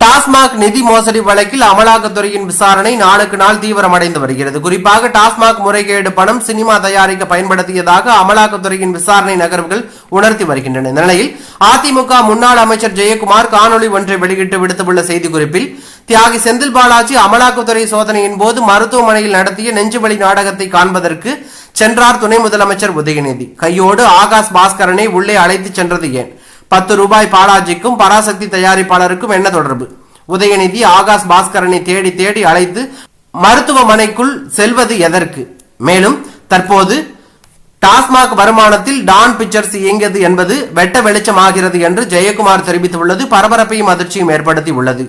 டாஸ்மாக் நிதி மோசடி வழக்கில் அமலாக்கத்துறையின் விசாரணை நாளுக்கு நாள் தீவிரமடைந்து வருகிறது. குறிப்பாக டாஸ்மாக் முறைகேடு பணம் சினிமா தயாரிக்க பயன்படுத்தியதாக அமலாக்கத்துறையின் விசாரணை நகர்வுகள் உணர்த்தி வருகின்றன. இந்த நிலையில் அதிமுக முன்னாள் அமைச்சர் ஜெயக்குமார் காணொலி ஒன்றை வெளியிட்டு விடுத்துள்ள செய்திக்குறிப்பில் தியாகி செந்தில் பாலாஜி அமலாக்கத்துறை சோதனையின் போது மருத்துவமனையில் நடத்திய நெஞ்சுவலி நாடகத்தை காண்பதற்கு சென்றார் துணை முதலமைச்சர் உதயநிதி. கையோடு ஆகாஷ் பாஸ்கரனை உள்ளே அழைத்துச் சென்றது ஏன்? பத்து ரூபாய் பாலாஜிக்கும் பராசக்தி தயாரிப்பாளருக்கும் என்ன தொடர்பு? உதயநிதி ஆகாஷ் பாஸ்கரனை தேடி தேடி அழைத்து மருத்துவமனைக்குள் செல்வது எதற்கு? மேலும் தற்போது டாஸ்மாக் வருமானத்தில் டான் பிக்சர்ஸ் இயங்கியது என்பது வெட்ட வெளிச்சமாகிறது என்று ஜெயக்குமார் தெரிவித்துள்ளது. பரபரப்பையும் அதிர்ச்சியும் ஏற்படுத்தி உள்ளது